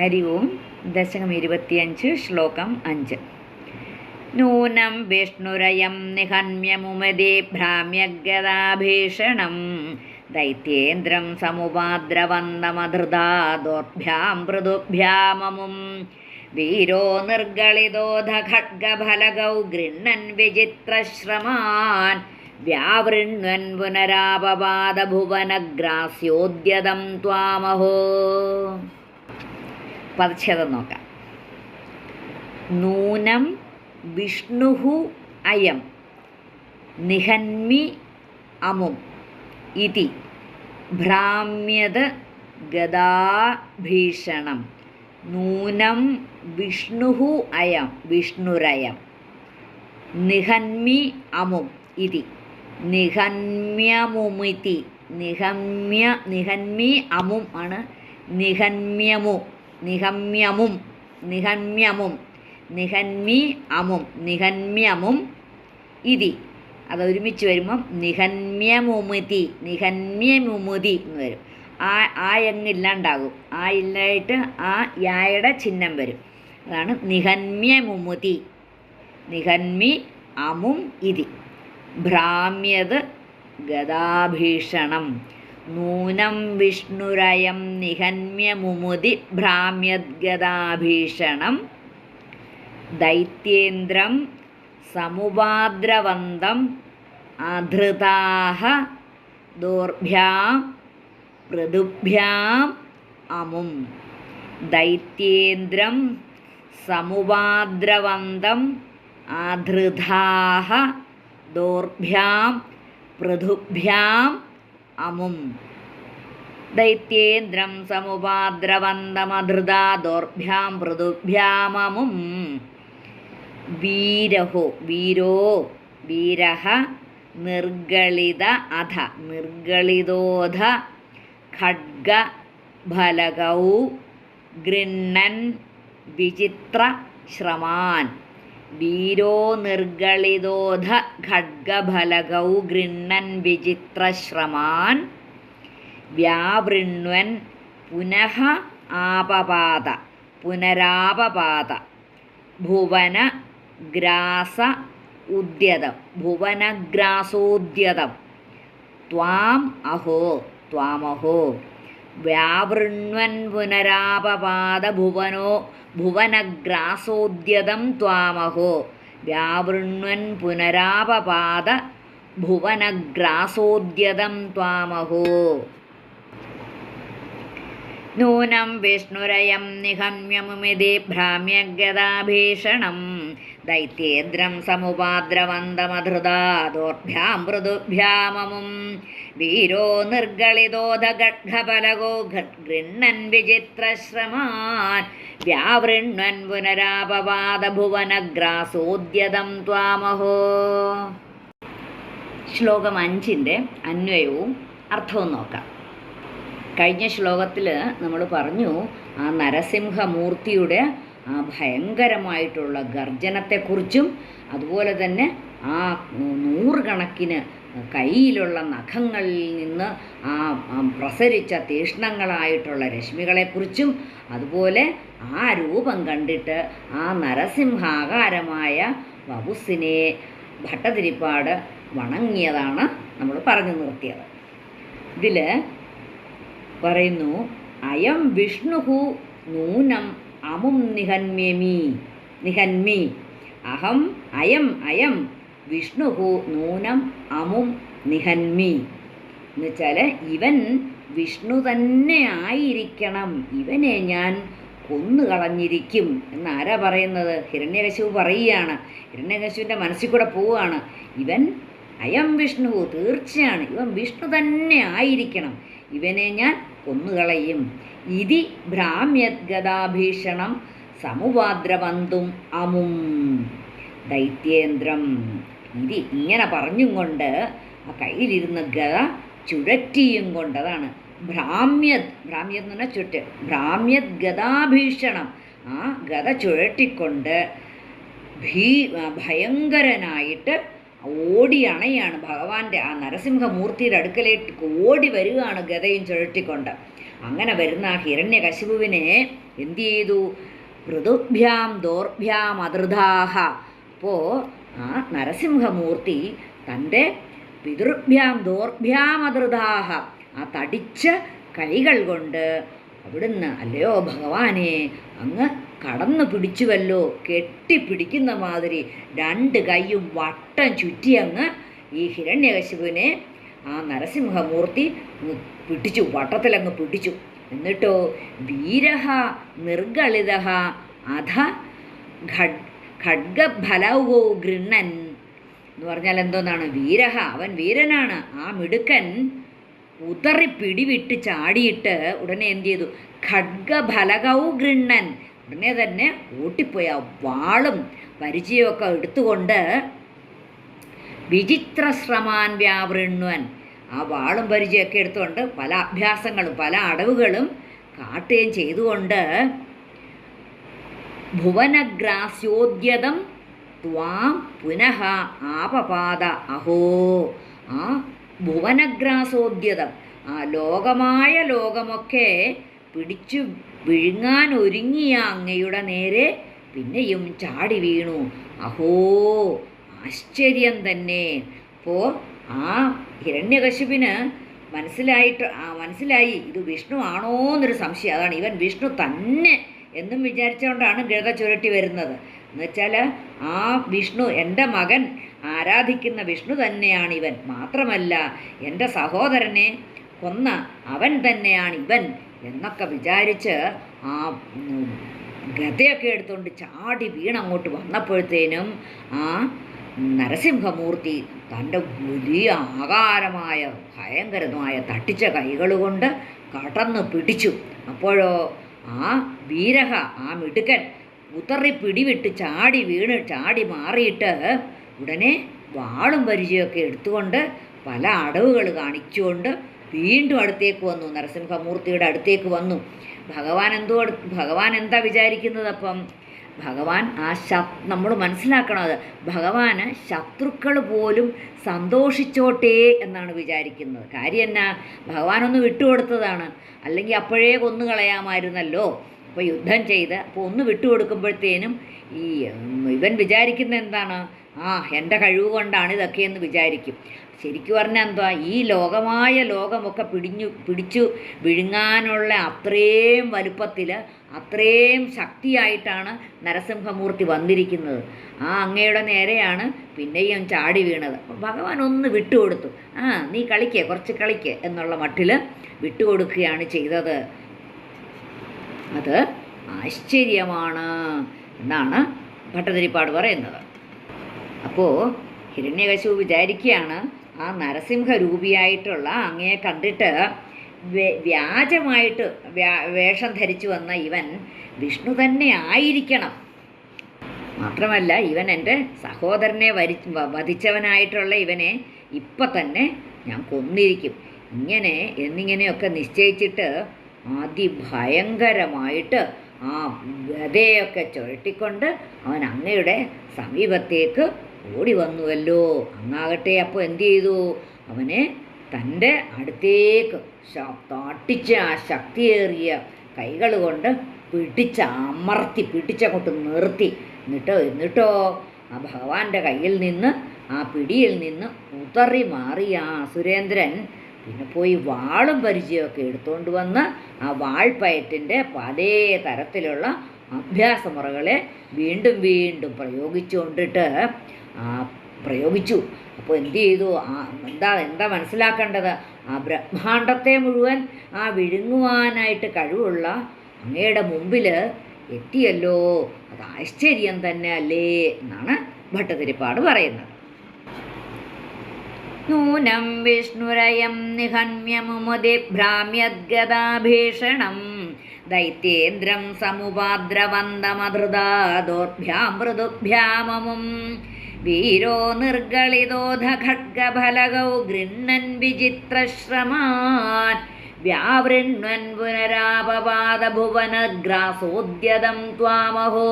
ഹരി ഓം ദശകം ഇരുപത്തിയഞ്ച് ശ്ലോകം അഞ്ച്. നൂനം വിഷ്ണുരയം നിഹന്യമുമതി ഭ്രാമ്യഗതാഭീഷണം. ദൈത്യേന്ദ്രം സമുപാദ്രവന്തമധൃതാദോർഭ്യാം മൃദുഭ്യാമമും വീരോ നിർഗളിതോധ ഖഡ്ഗഫലകൗ ഗൃണ്ണൻ വിചിത്രശ്രമാൻ. വ്യാവൃണ്വൻ പുനരാപവാദഭുവനഗ്രാസ്യോദ്യതം ത്വാമഹോ. പദച്ഛേദം നോക്കാം. നൂനം വിഷ്ണുഹു അയം നിഹന്മി അമും ഇതി ഭ്രാമ്യത് ഗദാഭീഷണം നൂനം വിഷ്ണുഹു അയം വിഷ്ണുരയം നിഹന്മി അമും ഇതി നിഹന്മ്യമുമിതി നിഹമ്യ നിഹന്മി അമും ആണ് നിഹന്മ്യമു നിഹമ്യമും നിഹന്മ്യമും നിഹന്മി അമും നിഹന്മ്യമും ഇതി. അത് ഒരുമിച്ച് വരുമ്പം നിഹന്മ്യമുമിതി നിഹന്മ്യമുമുതി എന്ന് വരും. ആ ആ എങ്ങില്ലാണ്ടാകും ആ ഇല്ലായിട്ട് ആ യായുടെ ചിഹ്നം വരും. അതാണ് നിഹന്മ്യമുമുതി നിഹന്മി അമും ഇതി. ഭ്രാമ്യത് ഗദാഭീഷണം. നൂനം വിഷ്ണുരയം നിഹന്മ്യമുമുതി ഭ്രാമ്യദ്ഗതാഭീഷണം ദൈത്യേന്ദ്രം സമുപാദ്രവന്തം അധൃതാഹ ദോർഭ്യാം പൃഥുഭ്യാം അമും ദൈത്യേന്ദ്രം സമുപാദ്രവന്തം ആധൃതാഹ ദോർഭ്യാം പൃഥുഭ്യാം അമും. ദൈത്യേന്ദ്രം സമുപാദ്രവന്തമധൃതാ ദോർഭ്യാം പൃഥുഭ്യാമമും. വീരഹോ വീരോ വീരഹ നിർഗളിത അധ നിർഗളിതോധ ഖഡ്ഗ ഫലകൗ ഗൃണ്ണൻ വിചിത്ര ശ്രമാൻ. വീരോ നിർഗളിതോധ ഖഡ്ഗഫലകൗ ഗൃണ്ണൻ വിചിത്രശ്രമാൻ വ്യാവൃണ്വൻ പുനഃ ആപപാത പുനരാപപാത ഭുവന ഗ്രാസ ഉദ്യതം ഭുവനഗ്രാസോദ്യതം. ത്വാം അഹോ ത്വാമഹോ. വ്യാവൃണ്വൻ പുനരാപപാദഭുവനോ ഭുവനഗ്രാസോദ്യതം ത്വാമഹോ. വ്യാവൃണ്വൻ പുനരാപപാദ ഭുവനഗ്രാസോദ്യതം ത്വാമഹോ. നൂനം വിഷ്ണുരയം നിഹമ്യമുമിതി ഭ്രാമ്യഗതാഭീഷണം. ദൈത്യേന്ദ്രം സമുപാദ്രവന്തമധൃതാദോർഭ്യാം മൃദുഭ്യാമമും വീരോ നിർഗളിതോധഗഡ്ഘഫലകോ ഗൃണ്ണൻ വിചിത്രശ്രമാൻ. വ്യാവൃണ്വൻ പുനരാപവാദഭുവനഗ്രാസോദ്യതം ത്വാമഹോ. ശ്ലോകം അഞ്ചിന്റെ അന്വയവും അർത്ഥവും നോക്കാം. കഴിഞ്ഞ ശ്ലോകത്തിൽ നമ്മൾ പറഞ്ഞു ആ നരസിംഹമൂർത്തിയുടെ ആ ഭയങ്കരമായിട്ടുള്ള ഗർജനത്തെക്കുറിച്ചും അതുപോലെ തന്നെ ആ നൂറുകണക്കിന് കയ്യിലുള്ള നഖങ്ങളിൽ നിന്ന് ആ പ്രസരിച്ച തീഷ്ണങ്ങളായിട്ടുള്ള രശ്മികളെക്കുറിച്ചും അതുപോലെ ആ രൂപം കണ്ടിട്ട് ആ നരസിംഹാകാരമായ വപുസിനെ ഭട്ടതിരിപ്പാട് വണങ്ങിയതാണ് നമ്മൾ പറഞ്ഞു നിർത്തിയത്. ഇതിൽ പറയുന്നു അയം വിഷ്ണുഹു നൂനം അമും നിഹന്മ്യമി നിഹന്മി. അഹം അയം അയം. വിഷ്ണു നൂനം അമും നിഹന്മി. എന്നുവെച്ചാൽ ഇവൻ വിഷ്ണു തന്നെ ആയിരിക്കണം. ഇവനെ ഞാൻ കൊന്നുകളഞ്ഞിരിക്കും. എന്നാരാ പറയുന്നത്? ഹിരണ്യകശു പറയുകയാണ്. ഹിരണ്യകശുവിന്റെ മനസ്സിൽ കൂടെ പോവുകയാണ്. ഇവൻ അയം വിഷ്ണു തീർച്ചയാണ്. ഇവൻ വിഷ്ണു തന്നെ ആയിരിക്കണം. ഇവനെ ഞാൻ കൊന്നുകളയും. ഇതി ഭ്രാമ്യദ്ഗതാഭീഷണം സമുപാദ്രവന്തും അമും. ദൈത്യേന്ദ്രം ഇതി ഇങ്ങനെ പറഞ്ഞും കൊണ്ട് ആ കയ്യിലിരുന്ന ഗത ചുഴറ്റിയും കൊണ്ടതാണ് ഭ്രാമ്യത് ഭ്രാമ്യത് എന്ന് പറഞ്ഞാൽ ചുറ്റ് ഭ്രാമ്യത് ഗതാഭീഷണം ആ ഗത ചുഴറ്റിക്കൊണ്ട് ഭീ ഭയങ്കരനായിട്ട് ഓടി അണയാണ് ഭഗവാന്റെ ആ നരസിംഹമൂർത്തിയുടെ അടുക്കലേക്ക് ഓടി വരികയാണ് ഗതയും ചുഴറ്റിക്കൊണ്ട്. അങ്ങനെ വരുന്ന ആ ഹിരണ്യകശിപുവിനെ എന്തു ചെയ്തു? ഋതുഭ്യാം ദോർഭ്യാം അതൃതാഹ അപ്പോൾ ആ നരസിംഹമൂർത്തി തന്റെ പിതൃഭ്യാം ദോർഭ്യാം അതൃതാഹ ആ തടിച്ച കൈകൾ കൊണ്ട് അവിടുന്ന് അല്ലയോ ഭഗവാനെ അങ്ങ് കടന്നു പിടിച്ചുവല്ലോ. കെട്ടിപ്പിടിക്കുന്ന മാതിരി രണ്ട് കൈയും വട്ടം ചുറ്റി അങ്ങ് ഈ ഹിരണ്യകശിപുവിനെ ആ നരസിംഹമൂർത്തി പിടിച്ചു വട്ടത്തിലങ്ങ് പിടിച്ചു. എന്നിട്ടോ വീരഹ നിർഗളിത അധ ഖഡ് ഗൃണ്ണൻ എന്ന് പറഞ്ഞാൽ എന്തോന്നാണ്? വീരഹ അവൻ വീരനാണ്. ആ മിടുക്കൻ ഉതറി പിടിവിട്ട് ചാടിയിട്ട് ഉടനെ എന്ത് ചെയ്തു? ഖഡ്ഗഫലകൗ ഗൃണ്ണൻ ഉടനെ തന്നെ ഓട്ടിപ്പോയി. ആ വാളും പരിചയമൊക്കെ എടുത്തുകൊണ്ട് വിചിത്രശ്രമാൻ വ്യാവൃണ്വൻ ആ വാളും പരിചയമൊക്കെ എടുത്തുകൊണ്ട് പല അഭ്യാസങ്ങളും പല അടവുകളും കാട്ടുകയും ചെയ്തുകൊണ്ട് ഭുവനഗ്രാസ്യോദ്യതം ത്വാം പുനഃ ആപപാത അഹോ. ആ ഭുവനഗ്രാസോദ്യതം ആ ലോകമായ ലോകമൊക്കെ പിടിച്ചു വിഴുങ്ങാൻ ഒരുങ്ങിയ അങ്ങയുടെ നേരെ പിന്നെയും ചാടി വീണു. അഹോ. ആശ്ചര്യം തന്നെ. അപ്പോൾ ആ ഹിരണ്യകശുപിന് മനസ്സിലായിട്ട് ആ മനസ്സിലായി ഇത് വിഷ്ണു ആണോ എന്നൊരു സംശയം. അതാണ് ഇവൻ വിഷ്ണു തന്നെ എന്നും വിചാരിച്ചുകൊണ്ടാണ് ഗ്രഹ ചുരട്ടി വരുന്നത്. എന്നുവെച്ചാൽ ആ വിഷ്ണു എന്റെ മകൻ ആരാധിക്കുന്ന വിഷ്ണു തന്നെയാണ് ഇവൻ. മാത്രമല്ല എന്റെ സഹോദരനെ കൊന്ന അവൻ തന്നെയാണ് ഇവൻ എന്നൊക്കെ വിചാരിച്ച് ആ ഗതയൊക്കെ എടുത്തുകൊണ്ട് ചാടി വീണങ്ങോട്ട് വന്നപ്പോഴത്തേനും ആ നരസിംഹമൂർത്തി തന്റെ വലിയ ആകാരമായ ഭയങ്കരമായ തട്ടിച്ച കൈകളുകൊണ്ട് കടന്ന് പിടിച്ചു. അപ്പോഴോ ആ വീരഹ ആ മിടുക്കൻ ഉത്തറി പിടിവിട്ട് ചാടി വീണ് ചാടി മാറിയിട്ട് ഉടനെ വാളും പരിചയമൊക്കെ എടുത്തുകൊണ്ട് പല അടവുകൾ കാണിച്ചുകൊണ്ട് വീണ്ടും അടുത്തേക്ക് വന്നു. നരസിംഹമൂർത്തിയുടെ അടുത്തേക്ക് വന്നു. ഭഗവാൻ എന്തോ ഭഗവാൻ എന്താ വിചാരിക്കുന്നത് അപ്പം? ഭഗവാൻ ആ ശ നമ്മൾ മനസ്സിലാക്കണം അത്. ഭഗവാന് ശത്രുക്കൾ പോലും സന്തോഷിച്ചോട്ടെ എന്നാണ് വിചാരിക്കുന്നത്. കാര്യം എന്നാ? ഭഗവാനൊന്ന് വിട്ടുകൊടുത്തതാണ്. അല്ലെങ്കിൽ അപ്പോഴേ കൊന്നു കളയാമായിരുന്നല്ലോ. അപ്പോൾ യുദ്ധം ചെയ്ത് അപ്പോൾ ഒന്ന് വിട്ടുകൊടുക്കുമ്പോഴത്തേനും ഈ ഇവൻ വിചാരിക്കുന്ന എന്താണ്? ആ എന്റെ കഴിവ് കൊണ്ടാണ് ഇതൊക്കെയെന്ന് വിചാരിക്കും. ശരിക്കും പറഞ്ഞാൽ എന്തുവാ? ഈ ലോകമായ ലോകമൊക്കെ പിടിഞ്ഞു പിടിച്ചു വിഴുങ്ങാനുള്ള അത്രയും വലുപ്പത്തിൽ അത്രയും ശക്തിയായിട്ടാണ് നരസിംഹമൂർത്തി വന്നിരിക്കുന്നത്. ആ അങ്ങയുടെ നേരെയാണ് പിന്നെയും ചാടി വീണത്. ഭഗവാൻ ഒന്ന് വിട്ടുകൊടുത്തു. ആ നീ കളിക്കേ കുറച്ച് കളിക്കേ എന്നുള്ള മട്ടിൽ വിട്ടുകൊടുക്കുകയാണ് ചെയ്തത്. അത് ആശ്ചര്യമാണ് എന്നാണ് ഭട്ടതിരിപ്പാട് പറയുന്നത്. അപ്പോൾ ഹിരണ്യകശു വിചാരിക്കുകയാണ് ആ നരസിംഹരൂപിയായിട്ടുള്ള അങ്ങയെ കണ്ടിട്ട് വ്യാജമായിട്ട് വേഷം ധരിച്ചു വന്ന ഇവൻ വിഷ്ണു തന്നെ ആയിരിക്കണം. മാത്രമല്ല ഇവൻ എന്റെ സഹോദരനെ വരി വധിച്ചവനായിട്ടുള്ള ഇവനെ ഇപ്പം തന്നെ ഞാൻ കൊന്നിരിക്കും. ഇങ്ങനെ എന്നിങ്ങനെയൊക്കെ നിശ്ചയിച്ചിട്ട് അതിഭയങ്കരമായിട്ട് ആ ഗതയൊക്കെ ചുഴട്ടിക്കൊണ്ട് അവൻ അങ്ങയുടെ സമീപത്തേക്ക് ഓടി വന്നുവല്ലോ. അങ്ങാകട്ടെ അപ്പോൾ എന്ത് ചെയ്തു? അവനെ തന്റെ അടുത്തേക്ക് താട്ടിച്ച് ആ ശക്തിയേറിയ കൈകൾ കൊണ്ട് പിടിച്ച് അമർത്തി പിടിച്ചങ്ങോട്ട് നിർത്തി. എന്നിട്ടോ എന്നിട്ടോ ആ ഭഗവാന്റെ കയ്യിൽ നിന്ന് ആ പിടിയിൽ നിന്ന് ഉതറി മാറിയ ആ സുരേന്ദ്രൻ പിന്നെ പോയി വാളും പരിചയമൊക്കെ എടുത്തുകൊണ്ട് വന്ന് ആ വാൾപ്പയറ്റിന്റെ പല തരത്തിലുള്ള അഭ്യാസമുറകളെ വീണ്ടും വീണ്ടും പ്രയോഗിച്ചുകൊണ്ടിട്ട് പ്രയോഗിച്ചു. അപ്പോൾ എന്ത് ചെയ്തു? ആ എന്താ എന്താ മനസ്സിലാക്കേണ്ടത്? ആ ബ്രഹ്മാണ്ടത്തെ മുഴുവൻ ആ വിഴുങ്ങുവാനായിട്ട് കഴിവുള്ള അങ്ങയുടെ മുമ്പിൽ എത്തിയല്ലോ. അത് ആശ്ചര്യം തന്നെ അല്ലേ എന്നാണ് ഭട്ടതിരിപ്പാട് പറയുന്നത്. നൂനം വിഷ്ണുരയം നിഹന്യമുമതി ഭ്രാമ്യദ്ഗതാഭീഷണം. ദൈത്യേന്ദ്രം സമുപാദ്രവന്തമധൃതാദോർഭ്യാം മൃദുഭ്യാമമും വീരോ നിർഗളിതോധ ഖഡ്ഗഫലകൗ ഗൃണ്ണൻ വിചിത്രശ്രമാൻ. വ്യാവൃണ്വൻ പുനരാപവാദഭുവനഗ്രാസോദ്യതം ത്വാമഹോ.